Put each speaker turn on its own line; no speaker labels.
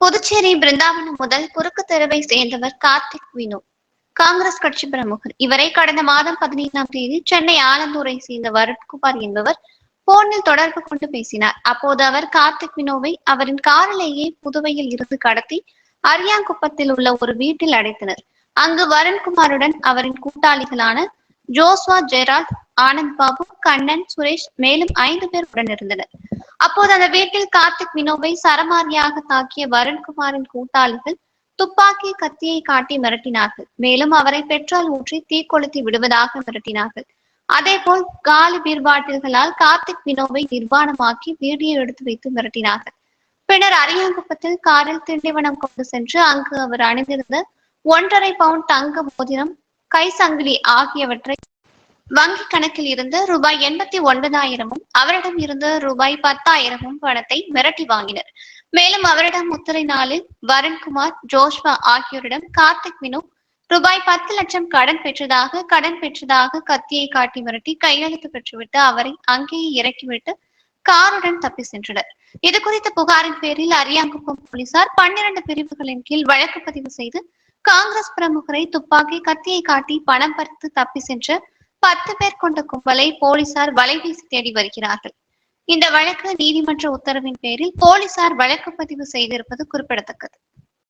புதுச்சேரி பிருந்தாவனம் முதல் குறுக்கு தெருவை சேர்ந்தவர் கார்த்திக் வினோ. காங்கிரஸ் கட்சி பிரமுகர். இவரை கடந்த மாதம் பதினைந்தாம் தேதி சென்னை ஆலந்தூரை சேர்ந்த வருண்குமார் என்பவர் போனில் தொடர்பு கொண்டு பேசினார். அப்போது அவர் கார்த்திக் வினோவை அவரின் காரிலேயே புதுவையில் இருந்து கடத்தி அரியாங்குப்பத்தில் உள்ள ஒரு வீட்டில் அடைத்தனர். அங்கு வருண்குமாருடன் அவரின் கூட்டாளிகளான ஜோஸ்வா ஜெயராஜ் ஆனந்த் பாபு கண்ணன் சுரேஷ் மேலும் ஐந்து பேர் உடனிருந்தனர் அப்போது அந்த வீட்டில் கார்த்திக் வினோவை சரமாரியாக தாக்கிய வருண்குமாரின் கூட்டாளிகள் துப்பாக்கி கத்தியை காட்டி மிரட்டினார்கள். மேலும் அவரை பெட்ரோல் ஊற்றி தீக்கொளுத்தி விடுவதாக மிரட்டினார்கள். அதே போல் காலி பீர் பாட்டில்களால் கார்த்திக் வினோவை நிர்வாணமாக்கி வீடியோ எடுத்து வைத்து மிரட்டினார்கள். பின்னர் அரியாங்குப்பத்தில் காரில் திண்டிவனம் கொண்டு சென்று அங்கு அவர் அணிந்திருந்த ஒன்றரை பவுண்ட் தங்க மோதிரம் கை சங்கிலி ஆகியவற்றை வங்கி கணக்கில் இருந்து ரூபாய் எண்பத்தி ஒன்பதாயிரமும் அவரிடம் இருந்து ரூபாய் பத்தாயிரமும் பணத்தை மிரட்டி வாங்கினர். மேலும் அவரிடம் முத்திரை நாளில் வருண்குமார் ஜோஷ்வா ஆகியோரிடம் கார்த்திக் வினோ ரூபாய் பத்து லட்சம் கடன் பெற்றதாக கடன் பெற்றதாக கத்தியை காட்டி மிரட்டி கையெழுத்து பெற்றுவிட்டு அவரை அங்கேயே இறக்கிவிட்டு காருடன் தப்பி சென்றனர். இது குறித்த புகாரின் பேரில் அரியாங்குப்பம் போலீசார் பன்னிரண்டு பிரிவுகளின் கீழ் வழக்கு பதிவு செய்து காங்கிரஸ் பிரமுகரை துப்பாக்கி கத்தியை காட்டி பணம் பறித்து தப்பி சென்ற பத்து பேர் கொண்ட கும்பலை போலீசார் வலைவீசி தேடி வருகிறார்கள். இந்த வழக்கு நீதிமன்ற உத்தரவின் பேரில் போலீசார் வழக்கு பதிவு செய்திருப்பது குறிப்பிடத்தக்கது.